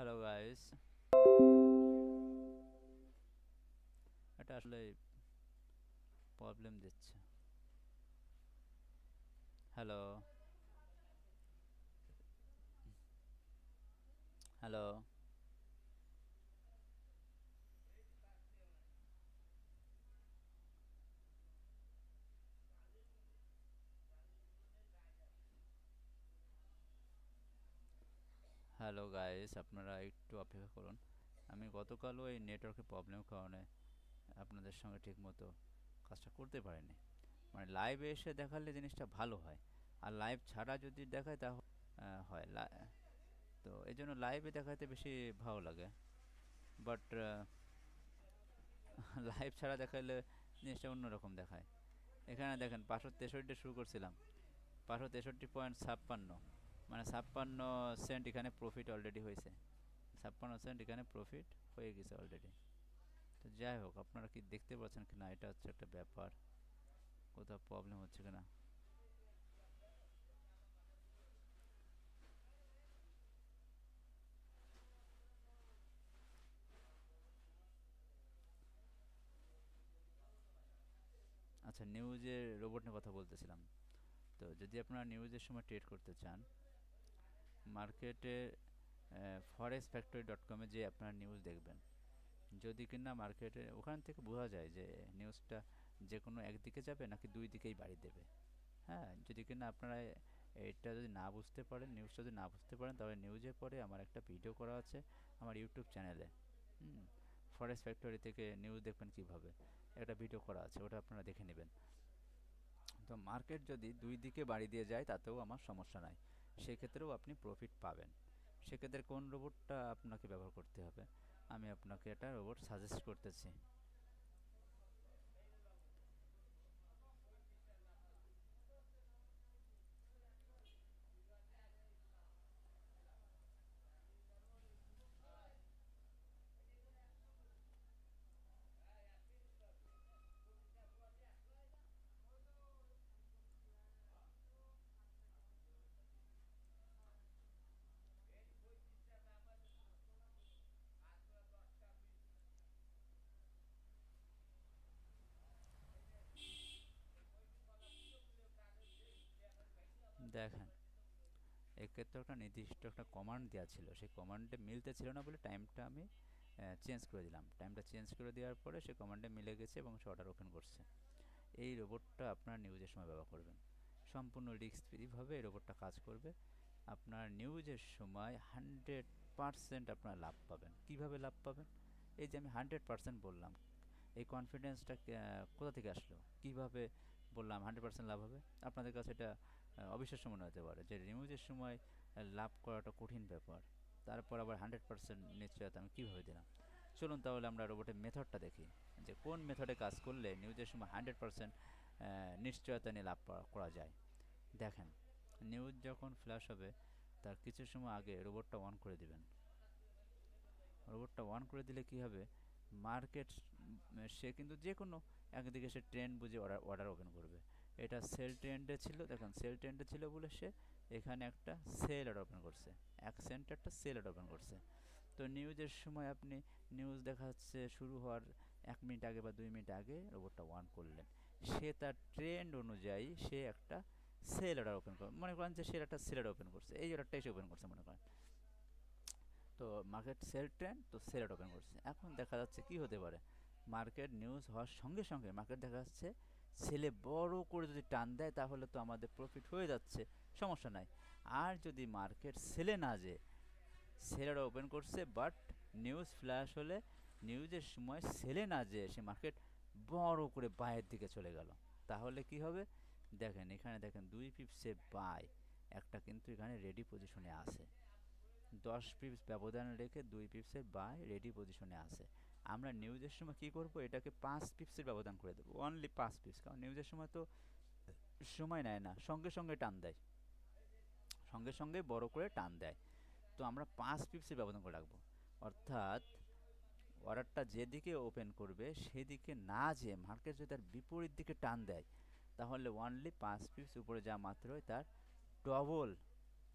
Hello guys এটা আসলে problem দিচ্ছে। হ্যালো হ্যালো হ্যালো গাইস, আপনারা একটু অপেক্ষা করুন। আমি গতকালও এই নেটওয়ার্কের প্রবলেমের কারণে আপনাদের সঙ্গে ঠিকমতো কাজটা করতে পারিনি। মানে লাইভে এসে দেখালে জিনিসটা ভালো হয়। আর লাইভ ছাড়া যদি দেখায় তা হয় তো এই জন্য লাইভে দেখাতে বেশি ভালো লাগে। বাট লাইভ ছাড়া দেখালে জিনিসটা অন্যরকম দেখায়। এখানে দেখেন, পাঁচশো তেষট্টি শুরু করছিলাম। পাঁচশো তেষট্টি পয়েন্ট ছাপ্পান্ন। মানে ছাপ্পান্ন সেন্ট এখানে প্রফিট অলরেডি হয়েছে। ছাপ্পান্ন সেন্ট এখানে প্রফিট হয়ে গেছে অলরেডি তো যাই হোক, আপনারা কি দেখতে পাচ্ছেন কি না এটা হচ্ছে একটা ব্যাপার। কোথাও প্রবলেম হচ্ছে কিনা? আচ্ছা নিউজের রোবট নিয়ে কথা বলতেছিলাম। তো যদি আপনারা নিউজের সময় ট্রেড করতে চান মার্কেটে ফরেস্ট ফ্যাক্টরি ডট কমে যে আপনারা নিউজ দেখবেন। যদি কিনা মার্কেটে ওখান থেকে বোঝা যায় যে নিউজটা যে কোনো একদিকে যাবে নাকি দুই দিকেই বাড়ি দেবে। হ্যাঁ যদি কিনা আপনারা এটা যদি না বুঝতে পারেন নিউজটা যদি না বুঝতে পারেন, তাহলে নিউজের পরে আমার একটা ভিডিও করা আছে আমার ইউটিউব চ্যানেলে হুম ফরেস্ট ফ্যাক্টরি থেকে নিউজ দেখবেন কীভাবে? একটা ভিডিও করা আছে, ওটা আপনারা দেখে নেবেন। তো মার্কেট যদি দুই দিকে বাড়ি দিয়ে যায়, তাতেও আমার সমস্যা নাই। সেক্ষেত্রেও আপনি প্রফিট পাবেন। সেক্ষেত্রে কোন রোবটটা আপনাকে ব্যবহার করতে হবে? আমি আপনাকে একটা রোবট সাজেস্ট করতেছি। দেখেন, এক্ষেত্রে একটা নির্দিষ্ট একটা কমান্ড দেওয়া ছিল। সেই কমান্ডে মিলতে ছিল না বলে টাইমটা আমি চেঞ্জ করে দিলাম। টাইমটা চেঞ্জ করে দেওয়ার পরে সে কমান্ডে মিলে গেছে এবং সে অর্ডার ওপেন করছে। এই রোবটটা আপনার নিউজের সময় ব্যবহার করবেন। সম্পূর্ণ রিস্ক ফ্রিভাবে এই রোবটটা কাজ করবে। আপনার নিউজের সময় হান্ড্রেড পারসেন্ট আপনার লাভ পাবেন। কীভাবে লাভ পাবেন? এই যে আমি হান্ড্রেড পারসেন্ট বললাম, এই কনফিডেন্সটা কোথা থেকে আসলো? কীভাবে বললাম হান্ড্রেড পার্সেন্ট লাভ হবে? আপনাদের কাছে এটা অবিশ্বাস্য মনে হতে পারে যে নিউজের সময় লাভ করাটা কঠিন ব্যাপার। তারপর আবার হান্ড্রেড পার্সেন্ট নিশ্চয়তা আমি কীভাবে দিলাম? চলুন তাহলে আমরা রোবটের মেথডটা দেখি, যে কোন মেথডে কাজ করলে নিউজের সময় হান্ড্রেড পার্সেন্ট নিশ্চয়তা নিয়ে লাভ করা যায়। দেখেন, নিউজ যখন ফ্ল্যাশ হবে, তার কিছু সময় আগে রোবটটা অন করে দিবেন। রোবটটা অন করে দিলে কি হবে? মার্কেট সে কিন্তু যে কোনো একদিকে সে ট্রেন্ড বুঝে অর্ডার অর্ডার ওপেন করবে। এটা সেল ট্রেন্ডে ছিল, দেখুন সেল ট্রেন্ডে ছিল বলে সে এখানে একটা সেল অর্ডার ওপেন করছে, এক সেন্ট একটা সেল অর্ডার ওপেন করছে। তো নিউজের সময় আপনি নিউজ দেখা যাচ্ছে শুরু হওয়ার এক মিনিট আগে বা দুই মিনিট আগে রোবটটা ওয়ান করলেন। সে তার ট্রেন্ড অনুযায়ী সে একটা সেল অর্ডার ওপেন করে, মনে করেন যে সে একটা সেল অর্ডার ওপেন করছে, এই অর্ডারটাই সে ওপেন করছে মনে করেন। তো মার্কেট সেল ট্রেন্ড তো সেল অর্ডার ওপেন করছে। এখন দেখা যাচ্ছে কি হতে পারে? মার্কেট নিউজ হওয়ার সঙ্গে সঙ্গে মার্কেট দেখা যাচ্ছে ছেলে বড় করে যদি টান দেয়, তাহলে তো আমাদের প্রফিট হয়ে যাচ্ছে। সমস্যা নাই। আর যদি মার্কেট সেলে না যে সেলেরা ওপেন করছে বাট নিউজ ফ্ল্যাশ হলে নিউজের সময় সেলে না যে সে মার্কেট বড় করে বায়ের দিকে চলে গেল। তাহলে কি হবে? দেখেন, এখানে দেখেন, দুই পিপসে বাই একটা কিন্তু এখানে রেডি পজিশনে আছে। দশ পিপস ব্যবধান রেখে দুই পিপসের বাই রেডি পজিশনে আছে। আমরা নিউজের সময় কি করব? এটাকে পাঁচ পিপসের ব্যবধান করে দেবো। অনলি পাঁচ পিপস কারণ নিউজের সময় তো সময় নেয় না, সঙ্গে সঙ্গে টান দেয়। সঙ্গে সঙ্গে বড় করে টান দেয়। তো আমরা পাঁচ পিপসের ব্যবধান করে রাখব। অর্থাৎ অর্ডারটা যেদিকে ওপেন করবে, সেদিকে না যে মার্কেট যদি তার বিপরীত দিকে টান দেয়, তাহলে অনলি পাঁচ পিপস উপরে যা মাত্রই তার ডবল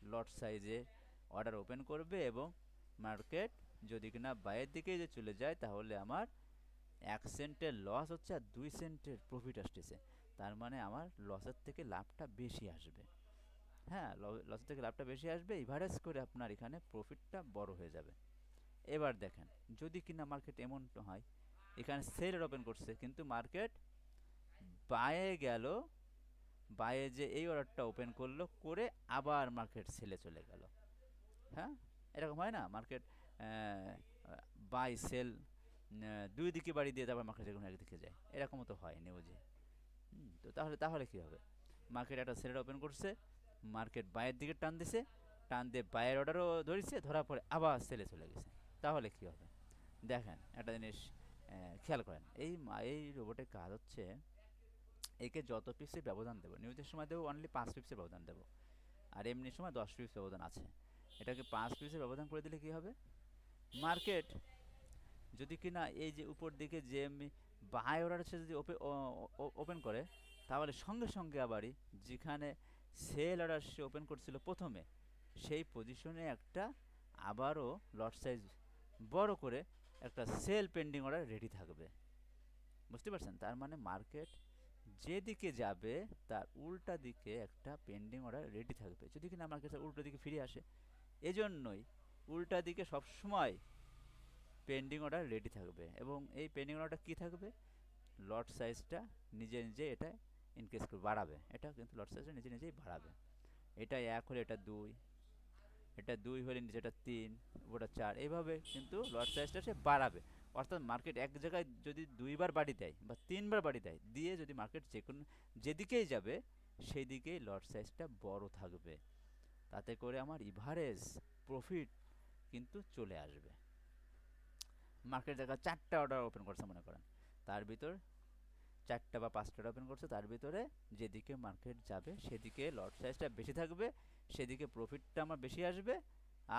লট সাইজে অর্ডার ওপেন করবে এবং মার্কেট যদি কিনা বাইরের দিকে যে চলে যায়, তাহলে আমার এক সেন্টের লস হচ্ছে আর দুই সেন্টের প্রফিট আসতেছে। তার মানে আমার লসের থেকে লাভটা বেশি আসবে। হ্যাঁ লসের থেকে লাভটা বেশি আসবে এভারেজ করে আপনার এখানে প্রফিটটা বড় হয়ে যাবে। এবার দেখেন, যদি কিনা মার্কেট এমন হয়, এখানে সেল ওপেন করছে, কিন্তু মার্কেট বায়ে গেল বায়ে যে এই অর্ডারটা ওপেন করল, করে আবার মার্কেট সেলে চলে গেল। হ্যাঁ এরকম হয় না? মার্কেট বাই সেল দুই দিকে বাড়ি দিয়ে তারপর মার্কেট যেকোনো একদিকে যায়। এরকমও তো হয় নিউজে তো তাহলে তাহলে কী হবে? মার্কেট একটা সেলের ওপেন করছে মার্কেট বায়ের দিকে টান দিছে, টান দিয়ে বায়ের অর্ডারও ধরেছে, ধরার পরে আবার সেলে চলে গেছে। তাহলে কী হবে? দেখেন, একটা জিনিস খেয়াল করেন, এই এই রোবটের কাজ হচ্ছে, একে যত পিপসের ব্যবধান দেবো নিউজের সময় দেবো অনলি পাঁচ পিপসের ব্যবধান দেবো। আর এমনি সময় দশ পিপস ব্যবধান আছে। এটাকে পাঁচ পিপসের ব্যবধান করে দিলে কী হবে? মার্কেট, যদি কিনা এই যে উপর দিকে যে বাই অর্ডার সে যদি ওপেন করে, তাহলে সঙ্গে সঙ্গে আবারই যেখানে সেল অর্ডার সে ওপেন করছিল প্রথমে, সেই পজিশনে একটা আবারও লট সাইজ বড় করে একটা সেল পেন্ডিং অর্ডার রেডি থাকবে। বুঝতে পারছেন? তার মানে মার্কেট যেদিকে যাবে, তার উল্টা দিকে একটা পেন্ডিং অর্ডার রেডি থাকবে। যদি কিনা মার্কেট উল্টো দিকে ফিরে আসে, এজন্যই উল্টা দিকে সবসময় পেন্ডিং অর্ডার রেডি থাকবে। এবং এই পেন্ডিং অর্ডারটা কী থাকবে? লট সাইজটা নিজে নিজে এটা ইনক্রিজ করে বাড়াবে। এটা কিন্তু লট সাইজটা নিজে নিজেই বাড়াবে। এটা এক হলে এটা দুই এটা দুই হলে নিচে এটা তিন, ওটা চার। এইভাবে কিন্তু লট সাইজটা সে বাড়াবে। অর্থাৎ মার্কেট এক জায়গায় যদি দুইবার বাড়ি দেয় বা তিনবার বাড়ি দেয়, দিয়ে যদি মার্কেট যে কোনো, যেদিকেই যাবে সেই দিকেই লট সাইজটা বড় থাকবে। তাতে করে আমার ইভারেজ প্রফিট কিন্তু চলে আসবে। মার্কেট জায়গা চারটা অর্ডার ওপেন করছে মনে করেন। তার ভিতর চারটা বা পাঁচটা অর্ডার ওপেন করছে, তার ভিতরে যেদিকে মার্কেট যাবে সেদিকে লট সাইজটা বেশি থাকবে, সেদিকে প্রফিটটা আমার বেশি আসবে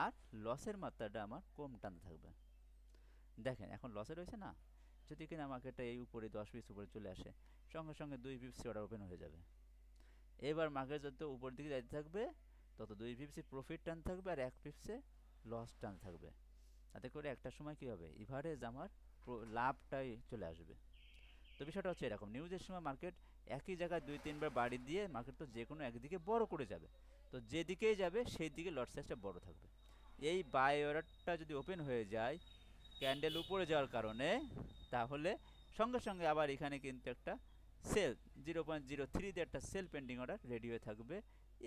আর লসের মাত্রাটা আমার কম টানতে থাকবে। দেখেন, এখন লসে রয়েছে না? যদি কিনা মার্কেটটা এই উপরে দশ পিস উপরে চলে আসে, সঙ্গে সঙ্গে দুই পিপসি অর্ডার ওপেন হয়ে যাবে। এবার মার্কেট যত উপর দিকে যাইতে থাকবে, তত দুই পিপসি প্রফিট টান থাকবে আর এক পিপসে লস টান থাকবে। তাতে করে একটা সময় কী হবে? ইভারেজ আমার লাভটাই চলে আসবে। তো বিষয়টা হচ্ছে এরকম। নিউজের সময় মার্কেট একই জায়গায় দুই, তিনবার বাড়ি দিয়ে মার্কেট তো যে কোনো একদিকে বড় করে যাবে। তো যেদিকেই যাবে সেই দিকে লট সাইজটা বড় থাকবে। এই বাই অর্ডারটা যদি ওপেন হয়ে যায় ক্যান্ডেল উপরে যাওয়ার কারণে, তাহলে সঙ্গে সঙ্গে আবার এখানে কিন্তু একটা সেল জিরো পয়েন্ট জিরো থ্রিতে একটা সেল পেন্ডিং অর্ডার রেডি হয়ে থাকবে।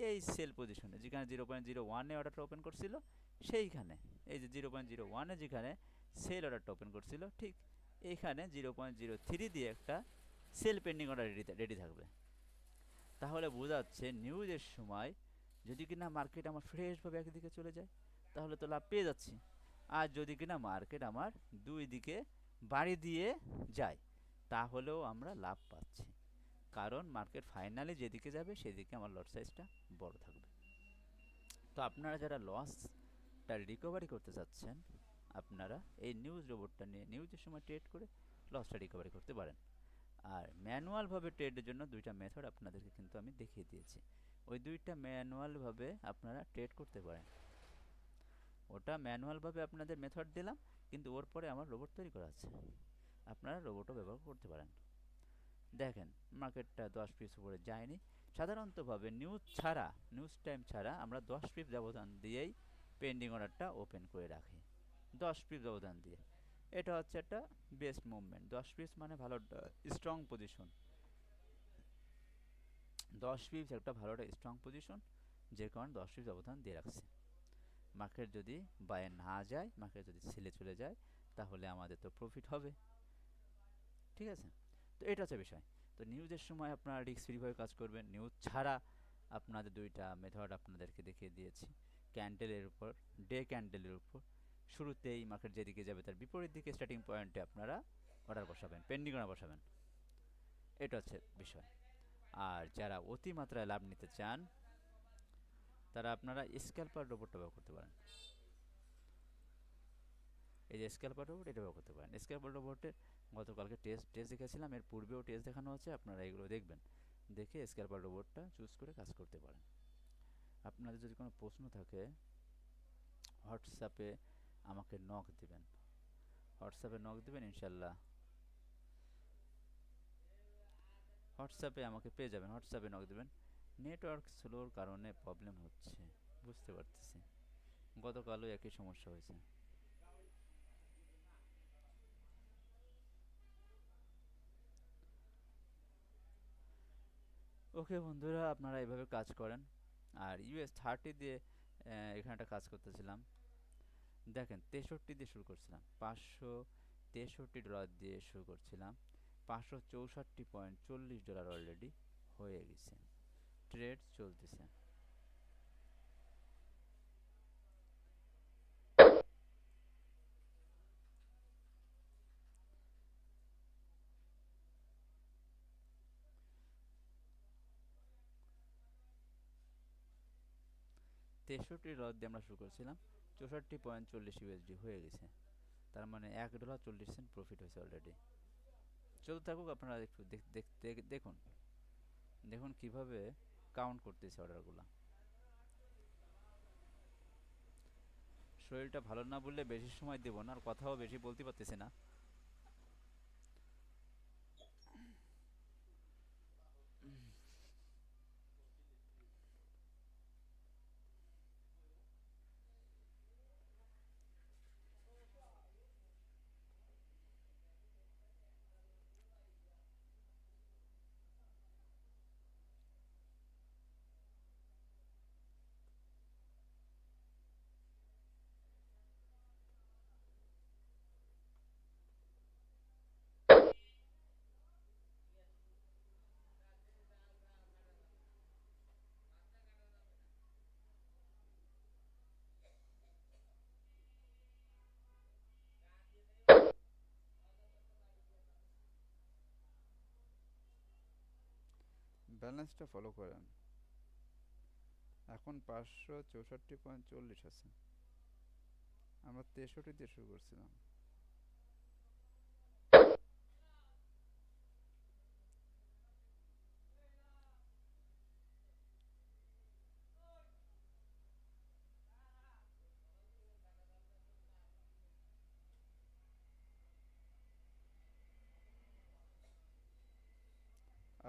এই সেল পজিশনে যেখানে জিরো পয়েন্ট জিরো ওয়ানে অর্ডারটা ওপেন করছিল সেইখানে, এই যে জিরো পয়েন্ট জিরো ওয়ানে যেখানে সেল অর্ডারটা ওপেন করছিল, ঠিক এইখানে জিরো পয়েন্ট জিরো থ্রি দিয়ে একটা sell pending order ready ready থাকবে। তাহলে বোঝা যাচ্ছে নিউজের সময় যদি কিনা মার্কেট আমার ফ্রেশভাবে একদিকে চলে যায়, তাহলে তো লাভ পেয়ে যাচ্ছি। আর যদি কিনা মার্কেট আমার দুই দিকে বাড়ি দিয়ে যায়, তাহলেও আমরা লাভ পাচ্ছি। কারণ মার্কেট ফাইনালি যেদিকে যাবে, সেদিকে আমার লট সাইজটা বড় থাকবে। তো আপনারা যারা লসটা রিকভারি করতে চাচ্ছেন আপনারা এই নিউজ রোবটটা নিয়ে নিউজের সময় ট্রেড করে লসটা রিকভারি করতে পারেন। আর ম্যানুয়ালভাবে ট্রেডের জন্য দুইটা মেথড আপনাদেরকে কিন্তু আমি দেখিয়ে দিয়েছি। ওই দুইটা ম্যানুয়ালভাবে আপনারা ট্রেড করতে পারেন। ওটা ম্যানুয়ালভাবে আপনাদের মেথড দিলাম, কিন্তু ওর পরে আমার রোবট তৈরি করা আছে। আপনারা রোবটও ব্যবহার করতে পারেন। দেখেন মার্কেটটা দশ পিস উপরে যায়নি। সাধারণতভাবে নিউজ ছাড়া নিউজ টাইম ছাড়া আমরা দশ পিস ব্যবধান দিয়েই পেন্ডিং অর্ডারটা ওপেন করে রাখি। দশ পিস ব্যবধান দিয়ে। এটা হচ্ছে একটা বেস্ট মুভমেন্ট দশ পিস মানে ভালো স্ট্রং পজিশন দশ পিস একটা ভালো একটা স্ট্রং পজিশন যে কারণে দশ পিস ব্যবধান দিয়ে রাখছি। মার্কেট যদি বায়ে না যায় মার্কেট যদি সেলে চলে যায়, তাহলে আমাদের তো প্রফিট হবে। ঠিক আছে? তো এটা হচ্ছে বিষয়। তো নিউজের সময় আপনারা রিক্স ফ্রিভাবে কাজ করবেন। নিউজ ছাড়া আপনাদের দুইটা মেথড আপনাদেরকে দেখিয়ে দিয়েছি। ক্যান্ডেলের উপর ডে ক্যান্ডেলের উপর। শুরুতেই মার্কেট যেদিকে যাবে তার বিপরীত দিকে স্টার্টিং পয়েন্টে আপনারা অর্ডার বসাবেন পেন্ডিং অর্ডার বসাবেন। এটা হচ্ছে বিষয়। আর যারা অতিমাত্রায় লাভ নিতে চান, তারা আপনারা স্ক্যালপার রোবটটা ব্যবহার করতে পারেন। এই যে স্ক্যালপার রোবট এটা ব্যবহার করতে পারেন। স্ক্যালপার রোবটে গতকালকে টেস্ট টেস্ট দেখেছিলাম, এর পূর্বেও টেস্ট দেখানো হচ্ছে আপনারা এগুলো দেখবেন। দেখে স্ক্যালপার রোবটটা চুজ করে কাজ করতে পারেন। আপনাদের যদি কোনো প্রশ্ন থাকে, হোয়াটসঅ্যাপে আমাকে নক দিবেন। হোয়াটসঅ্যাপে নক দিবেন ইনশাল্লাহ হোয়াটসঅ্যাপে আমাকে পেয়ে যাবেন, হোয়াটসঅ্যাপে নক দিবেন। নেটওয়ার্ক স্লোর কারণে প্রবলেম হচ্ছে, বুঝতে পারতেছি। গতকালও একই সমস্যা হয়েছে। ওকে বন্ধুরা, আপনারা এভাবে কাজ করেন। আর ইউএস থার্টি দিয়ে এখানে একটা কাজ করতেছিলাম। দেখেন, তেষট্টি দিয়ে শুরু করছিলাম। পাঁচশো তেষট্টি ডলার দিয়ে শুরু করছিলাম। পাঁচশো চৌষট্টি পয়েন্ট চল্লিশ ডলার অলরেডি হয়ে গেছে। ট্রেড চলতেছে। তেষট্টি ডলার দিয়ে আমরা শুরু করছিলাম, চৌষট্টি পয়েন্ট চল্লিশ ইউএসডি হয়ে গেছে। তার মানে এক ডলার চল্লিশ সেন্ট প্রফিট হয়েছে অলরেডি চলতে থাকুক, আপনারা একটু দেখুন। দেখুন কীভাবে কাউন্ট করতেছে অর্ডারগুলো শরীরটা ভালো না বললে বেশি সময় দেব না, আর কথাও বেশি বলতে পারতেছি না। ব্যালেন্সটা ফলো করেন। এখন পাঁচশো চৌষট্টি পয়েন্ট চল্লিশ আছে। আমরা তেষট্টি দিয়ে শুরু করছিলাম।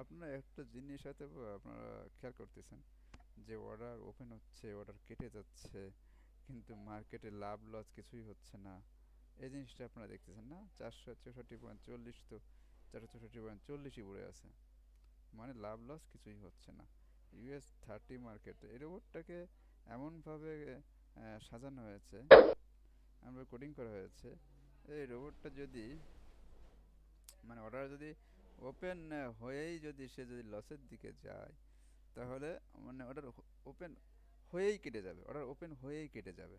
আপনারা একটা জিনিস হয়তো আপনারা খেয়াল করতেছেন যে অর্ডার ওপেন হচ্ছে অর্ডার কেটে যাচ্ছে, কিন্তু মার্কেটে লাভ লস কিছুই হচ্ছে না। এই জিনিসটা আপনারা দেখতেছেন না? চারশো চৌষট্টি পয়েন্ট চল্লিশ তো চারশো চৌষট্টি পয়েন্ট চল্লিশই পড়ে আছে। মানে লাভ লস কিছুই হচ্ছে না। ইউএস থার্টি মার্কেট এই রোবটটাকে এমনভাবে সাজানো হয়েছে, আমরা কোডিং করা হয়েছে, এই রোবটটা যদি মানে অর্ডার যদি ওপেন হয়েই যদি সে যদি লসের দিকে যায়, তাহলে মানে অর্ডার ওপেন হয়েই কেটে যাবে। অর্ডার ওপেন হয়েই কেটে যাবে।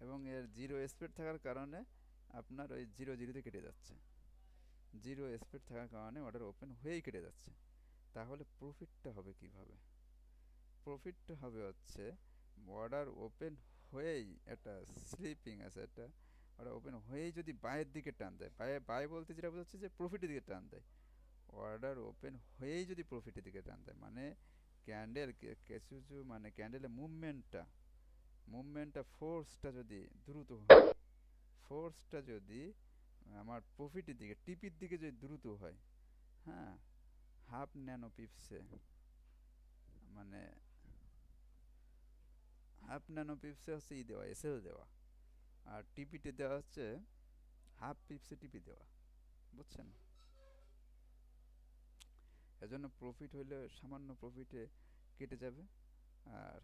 এবং এর জিরো স্পিড থাকার কারণে আপনার ওই জিরো জিরোতে কেটে যাচ্ছে। জিরো স্পিড থাকার কারণে অর্ডার ওপেন হয়েই কেটে যাচ্ছে। তাহলে প্রফিটটা হবে কীভাবে? প্রফিটটা হবে হচ্ছে অর্ডার ওপেন হয়েই একটা স্লিপিং আছে একটা অর্ডার ওপেন হয়েই যদি বায়ের দিকে টান দেয়। বায়ে বাই বলতে যেটা বোঝাচ্ছে যে প্রফিটের দিকে টান দেয়। অর্ডার ওপেন হয়েই যদি প্রফিটের দিকে টান দেয় মানে ক্যান্ডেল কিছু কিছু মানে ক্যান্ডেলের মুভমেন্টটা মুভমেন্টটা ফোর্সটা যদি দ্রুত হয় ফোর্সটা যদি আমার প্রফিটের দিকে টিপির দিকে যদি দ্রুত হয় হ্যাঁ হাফ ন্যানো পিপসে মানে হাফ ন্যানো পিপসে হচ্ছে ই দেওয়া এসএল দেওয়া, আর টিপিতে দেওয়া হচ্ছে হাফ পিপসে টিপি দেওয়া, বুঝছেন? এজন্য প্রফিট হইলে সামান্য প্রফিটে কেটে যাবে। আর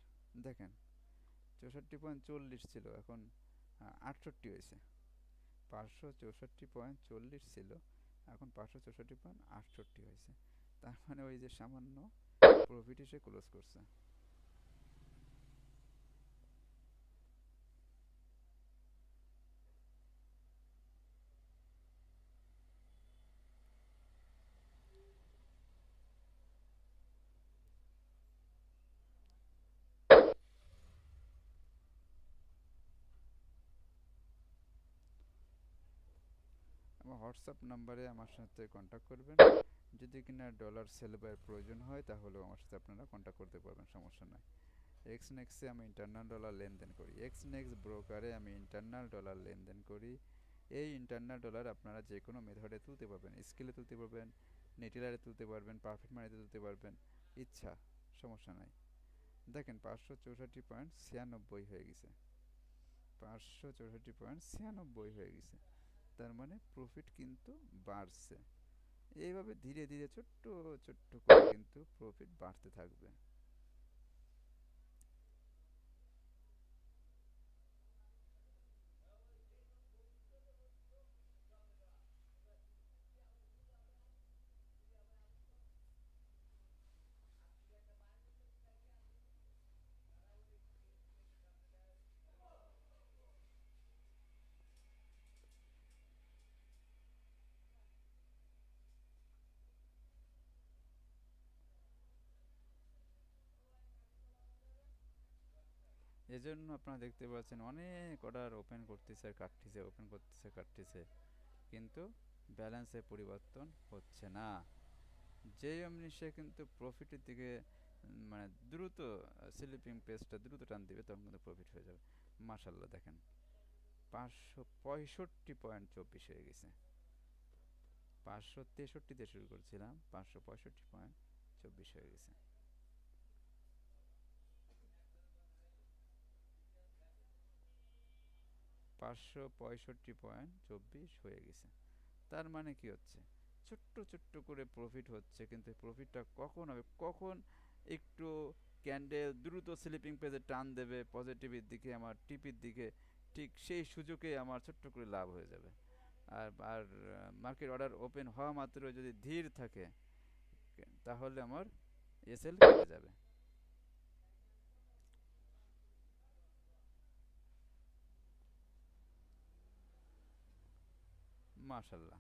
দেখেন, চৌষট্টি পয়েন্ট চল্লিশ ছিল, এখন আটষট্টি হয়েছে। পাঁচশো চৌষট্টি পয়েন্ট চল্লিশ ছিল, এখন পাঁচশো চৌষট্টি পয়েন্ট আটষট্টি হয়েছে। তার মানে ওই যে সামান্য প্রফিট এসে ক্লোজ করছে। হোয়াটসঅ্যাপ নাম্বারে আমার সাথে কন্ট্যাক্ট করবেন। যদি কিনা ডলার সেল বাইয়ের প্রয়োজন হয়, তাহলেও আমার সাথে আপনারা কন্ট্যাক্ট করতে পারবেন, সমস্যা নয় এক্স নেক্সে আমি ইন্টারনাল ডলার লেনদেন করি। এক্স নেক্স ব্রোকারে আমি ইন্টারনাল ডলার লেনদেন করি। এই ইন্টারনাল ডলার আপনারা যে কোনো মেথডে তুলতে পারবেন। স্কেলে তুলতে পারবেন নেটিলারে তুলতে পারবেন পারফেক্ট মানিতে তুলতে পারবেন, ইচ্ছা, সমস্যা নাই। দেখেন, পাঁচশো চৌষট্টি পয়েন্ট ছিয়ানব্বই হয়ে গেছে। পাঁচশো চৌষট্টি পয়েন্ট ছিয়ানব্বই হয়ে গেছে। তার মানে প্রফিট কিন্তু বাড়ছে। এইভাবে ধীরে ধীরে ছোট্ট ছোট্ট করে কিন্তু প্রফিট বাড়তে থাকবে। এজন্য আপনারা দেখতে পাচ্ছেন অনেক অর্ডার ওপেন করতেছে আর কাটতেছে ওপেন করতেছে, কাটতেছে। কিন্তু ব্যালেন্সের পরিবর্তন হচ্ছে না। যেই অমনি সে কিন্তু প্রফিটের দিকে মানে দ্রুত স্লিপিং পেজটা দ্রুত টান দিবে, তখন কিন্তু প্রফিট হয়ে যাবে। মাশাল্লাহ দেখেন। পাঁচশো পঁয়ষট্টি পয়েন্ট চব্বিশ হয়ে গেছে। পাঁচশো তেষট্টিতে শুরু করছিলাম, পাঁচশো পঁয়ষট্টি পয়েন্ট চব্বিশ হয়ে গেছে। পাঁচশো পঁয়ষট্টি পয়েন্ট চব্বিশ হয়ে গেছে। তার মানে কি হচ্ছে? ছোট্ট ছোট্ট করে প্রফিট হচ্ছে, কিন্তু প্রফিটটা কখন হবে? কখন একটু ক্যান্ডেল দ্রুত স্লিপিং পেজে টান দেবে পজিটিভের দিকে, আমার টিপির দিকে, ঠিক সেই সুযোগে আমার ছোট্ট করে লাভ হয়ে যাবে। আর আর মার্কেট অর্ডার ওপেন হওয়া মাত্র যদি ধীর থাকে, তাহলে আমার এসএল কেটে যাবে। মাশাল্লাহ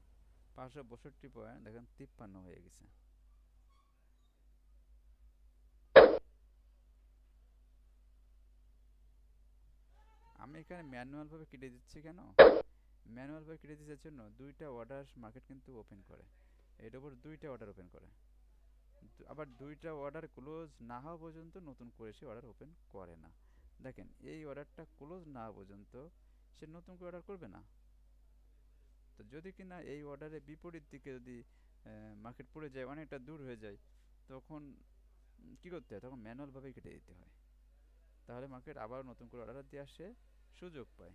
পাঁচশো পঁয়ষট্টি পয়েন্ট দেখেন, তিপ্পান্ন হয়ে গেছে। আমি এখানে ম্যানুয়ালভাবে কেটে দিচ্ছি কেন? ম্যানুয়ালভাবে কেটে দিচ্ছি জন্য দুইটা অর্ডার মার্কেট কিন্তু ওপেন করে। এর উপর দুইটা অর্ডার ওপেন করে। আবার দুইটা অর্ডার ক্লোজ না হওয়া পর্যন্ত নতুন করে সে অর্ডার ওপেন করে না। দেখেন, এই অর্ডারটা ক্লোজ না হওয়া পর্যন্ত সে নতুন করে অর্ডার করবে না। তো যদি কিনা এই অর্ডারের বিপরীত দিকে যদি মার্কেট পড়ে যায়, অনেকটা দূর হয়ে যায়, তখন কি করতে হয়? তখন ম্যানুয়ালভাবেই কেটে দিতে হয়। তাহলে মার্কেট আবার নতুন করে অর্ডার দিয়ে আসে সুযোগ পায়।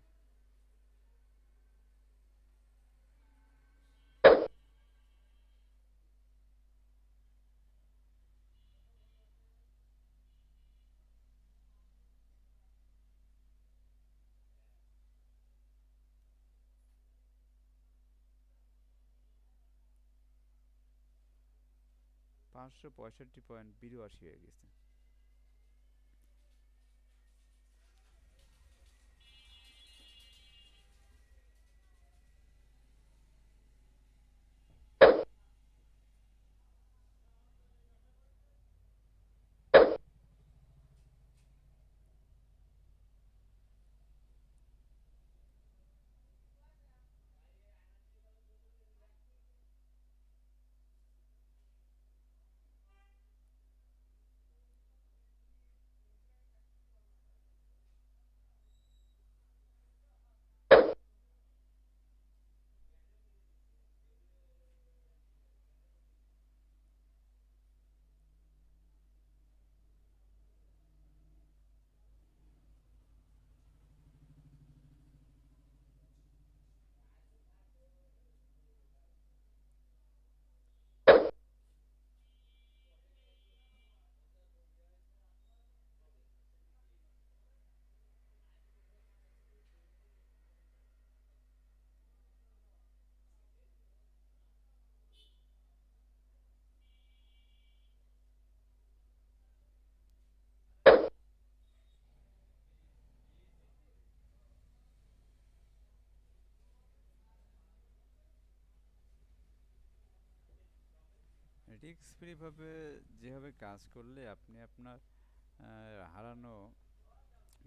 পাঁচশো পঁয়ষট্টি পয়েন্ট বিরাশি হয়ে গেছে। রিস্ক ফ্রিভাবে যেভাবে কাজ করলে আপনি আপনার হারানো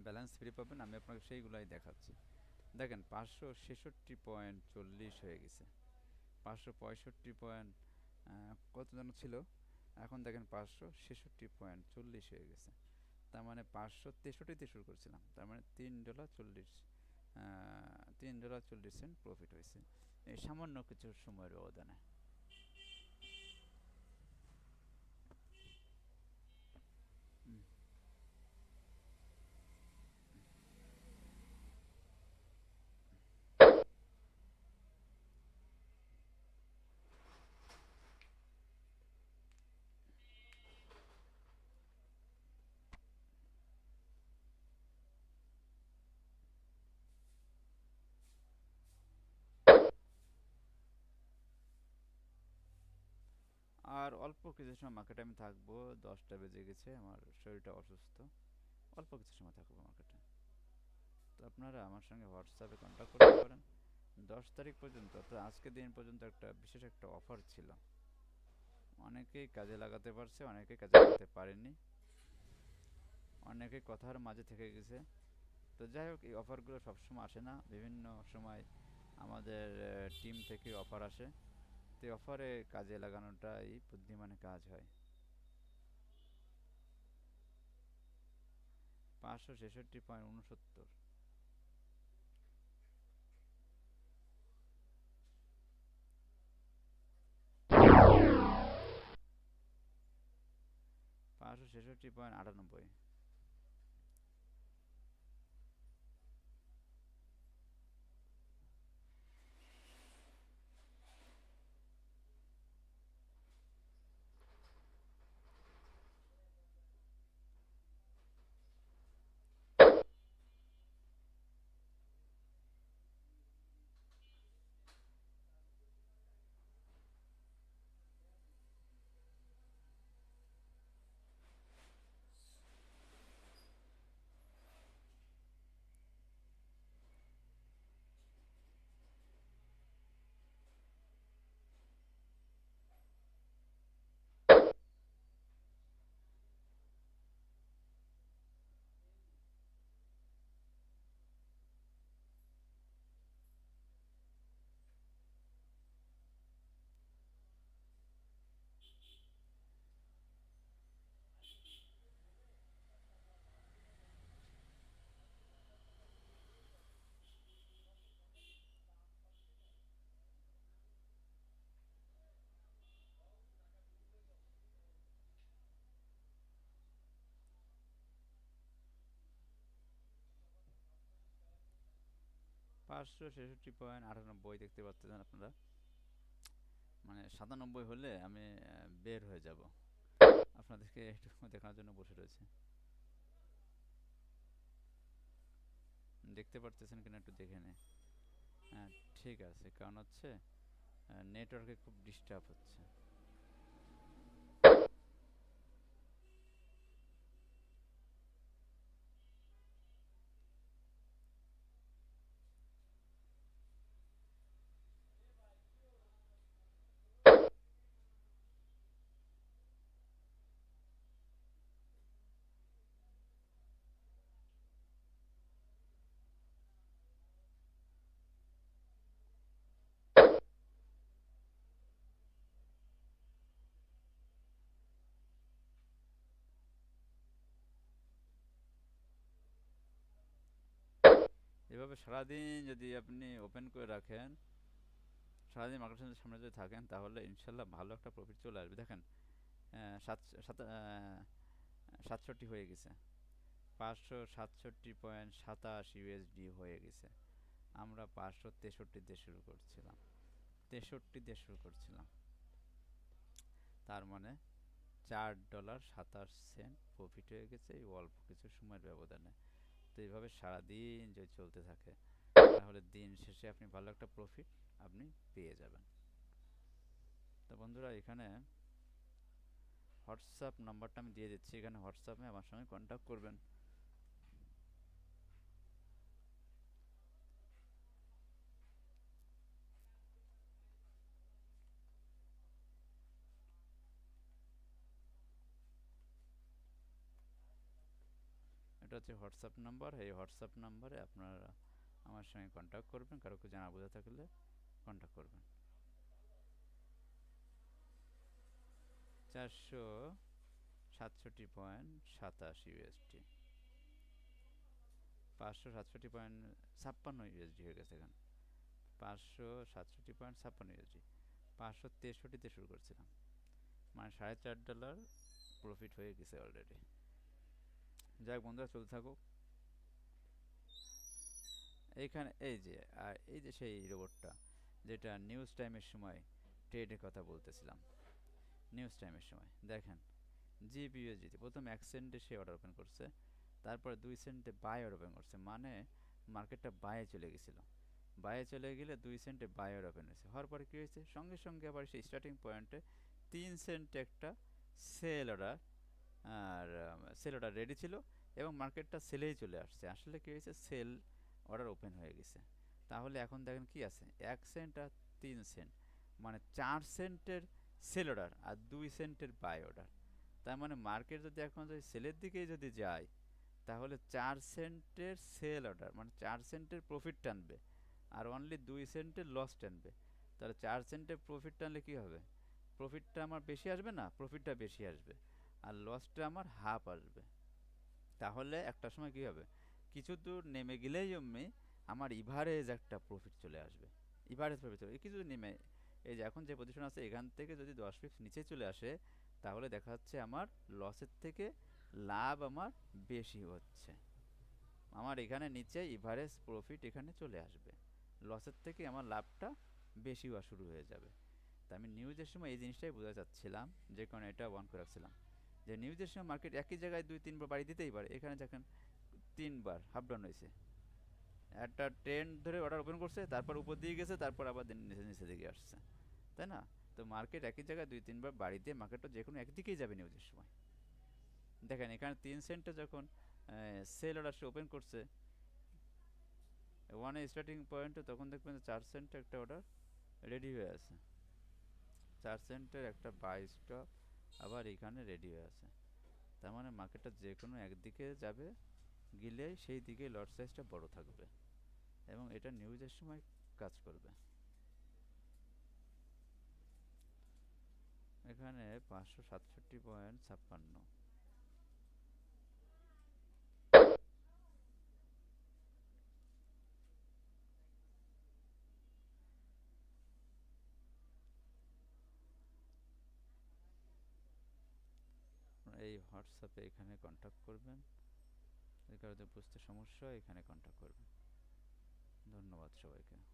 ব্যালেন্স ফ্রি পাবেন, আমি আপনাকে সেইগুলাই দেখাচ্ছি। দেখেন পাঁচশো ছেষট্টি পয়েন্ট চল্লিশ হয়ে গেছে। পাঁচশো পঁয়ষট্টি পয়েন্ট কত যেন ছিল? এখন দেখেন পাঁচশো ছেষট্টি পয়েন্ট চল্লিশ হয়ে গেছে। তার মানে পাঁচশো তেষট্টিতে শুরু করছিলাম। তার মানে তিন ডলার চল্লিশ তিন ডলার চল্লিশ সেন্ট প্রফিট হয়েছে। এই সামান্য কিছু সময়ের ব্যবধানে। আর অল্প কিছু সময় মার্কেটে আমি থাকব, দশটা বেজে গেছে, আমার শরীরটা অসুস্থ, অল্প কিছু সময় থাকব মার্কেটে তো আপনারা আমার সঙ্গে হোয়াটসঅ্যাপে কন্ট্যাক্ট করতে পারেন। দশ তারিখ পর্যন্ত, অর্থাৎ আজকের দিন পর্যন্ত একটা বিশেষ একটা অফার ছিল। অনেকেই কাজে লাগাতে পারছে, অনেকেই কাজে লাগাতে পারেনি অনেকে কথার মাঝে থেকে গেছে। তো যাই হোক, এই অফারগুলো সবসময় আসে না। বিভিন্ন সময় আমাদের টিম থেকে অফার আসে। তো অফারে কাজে লাগানোটাই বুদ্ধিমানের কাজ হয়। পাঁচশো ছেষট্টি পয়েন্ট উনসত্তর পাঁচশো ছেষট্টি পয়েন্ট আটানব্বই। পাঁচশো ছেষট্টি পয়েন্ট আটানব্বই দেখতে পাচ্ছেন আপনারা। মানে সাতানব্বই হলে আমি বের হয়ে যাব। আপনাদেরকে একটু দেখানোর জন্য বসে রয়েছে। দেখতে পারতেছেন কিনা একটু দেখে নে হ্যাঁ ঠিক আছে, কারণ হচ্ছে নেটওয়ার্কে খুব ডিস্টার্ব হচ্ছে। এভাবে সারাদিন যদি আপনি ওপেন করে রাখেন, সারাদিন মার্কেটের সামনে যদি থাকেন, তাহলে ইনশাল্লাহ ভালো একটা প্রফিট চলে আসবে। দেখেন সাত সাতষট্টি হয়ে গেছে। পাঁচশো সাতষট্টি পয়েন্ট সাতাশ ইউএসডি হয়ে গেছে। আমরা পাঁচশো তেষট্টিতে শুরু করছিলাম। তেষট্টি তেষট্টিতে শুরু করছিলাম। তার মানে চার ডলার সাতাশ সেন্ট প্রফিট হয়ে গেছে। এই অল্প কিছু সময়ের ব্যবধানে। তো এইভাবে সারাদিন যদি চলতে থাকে তাহলে দিন শেষে আপনি ভালো একটা প্রফিট আপনি পেয়ে যাবেন। তো বন্ধুরা এখানে হোয়াটসঅ্যাপ নাম্বারটা আমি দিয়ে দিচ্ছি। এখানে হোয়াটসঅ্যাপে আমার সঙ্গে কন্ট্যাক্ট করবেন। হচ্ছে হোয়াটসঅ্যাপ নাম্বার। এই হোয়াটসঅ্যাপ নাম্বারে আপনারা আমার সঙ্গে কন্ট্যাক্ট করবেন। কারও কিছু জানা বোঝা থাকলে কন্ট্যাক্ট করবেন। চারশো সাতষট্টি পয়েন্ট সাতাশ ইউএসডি পাঁচশো সাতষট্টি পয়েন্ট ছাপ্পান্ন ইউএসডি হয়ে গেছে এখন। পাঁচশো সাতষট্টি পয়েন্ট ছাপ্পান্ন ইউএসডি পাঁচশো তেষট্টিতে শুরু করছিলাম। মানে সাড়ে চার ডলার প্রফিট হয়ে গেছে অলরেডি যাক বন্ধুরা, চলতে থাকুক। এইখানে এই যে, আর এই যে সেই রোবটটা যেটা নিউজ টাইমের সময় ট্রেডের কথা বলতেছিলাম। নিউজ টাইমের সময়, দেখেন জিপিইউএসডিতে প্রথম এক সেন্টে সে অর্ডার ওপেন করছে, তারপর দুই সেন্টে বাই অর্ডার ওপেন করছে মানে মার্কেটটা বাইয়ে চলে গেছিল। বাইয়ে চলে গেলে দুই সেন্টে বাই অর্ডার ওপেন হয়েছে। হওয়ার পরে কী হয়েছে? সঙ্গে সঙ্গে আবার সেই স্টার্টিং পয়েন্টে তিন সেন্টে একটা সেল অর্ডার আর সেল অর্ডার রেডি ছিল এবং মার্কেটটা সেলেই চলে আসছে। আসলে কী হয়েছে? সেল অর্ডার ওপেন হয়ে গেছে। তাহলে এখন দেখেন কি আছে? এক সেন্ট আর তিন সেন্ট মানে চার সেন্টের সেল অর্ডার আর দুই সেন্টের বাই অর্ডার তার মানে মার্কেট যদি এখন যদি সেলের দিকেই যদি যায়, তাহলে চার সেন্টের সেল অর্ডার মানে চার সেন্টের প্রফিট টানবে আর অনলি দুই সেন্টের লস টানবে। তাহলে চার সেন্টের প্রফিট টানলে কী হবে? প্রফিটটা আমার বেশি আসবে না? প্রফিটটা বেশি আসবে। আর লসটা আমার হাফ আসবে। তাহলে একটা সময় কী হবে? কিছু দূর নেমে গেলেই অমনি আমার ইভারেজ একটা প্রফিট চলে আসবে। ইভারেজ প্রফিট চলে কিছু নেমে এই যে এখন যে পজিশন আছে, এখান থেকে যদি দশ পিক্স নিচে চলে আসে, তাহলে দেখা যাচ্ছে আমার লসের থেকে লাভ আমার বেশি হচ্ছে। আমার এখানে নিচে ইভারেজ প্রফিট এখানে চলে আসবে। লসের থেকে আমার লাভটা বেশি হওয়া শুরু হয়ে যাবে। তা আমি নিউজের সময় এই জিনিসটাই বোঝা যাচ্ছিলাম যে কারণে এটা ওয়ান করে রাখছিলাম। যে নিউজের সময় মার্কেট একই জায়গায় দুই, তিনবার বাড়ি দিতেই পারে। এখানে দেখেন তিনবার হাফ ডাউন হয়েছে। একটা ট্রেন্ড ধরে অর্ডার ওপেন করছে, তারপর উপর দিয়ে গেছে, তারপর আবার নিচে নিচে দিকে আসছে। তাই না? তো মার্কেট একই জায়গায় দুই, তিনবার বাড়ি দিয়ে মার্কেটটা যে কোনো একদিকেই যাবে নিউজের সময়। দেখেন এখানে তিন সেন্টে যখন সেল অর্ডার ওপেন করছে ওয়ানে স্টার্টিং পয়েন্টে তখন দেখবেন চার সেন্টে একটা অর্ডার রেডি হয়ে আছে। চার সেন্টের একটা বাই স্টক আবার এখানে রেডি হয়ে আছে। তার মানে মার্কেটটা যে কোনো একদিকে যাবে, গেলে সেই দিকে লট সাইজটা বড় থাকবে এবং এটা নিউজের সময় কাজ করবে। এখানে পাঁচশো সাতষট্টি পয়েন্ট ছাপ্পান্ন এই হোয়াটসঅ্যাপে এখানে কন্ট্যাক্ট করবেন। কারোদের বুঝতে সমস্যা এখানে কন্ট্যাক্ট করবেন। ধন্যবাদ সবাইকে।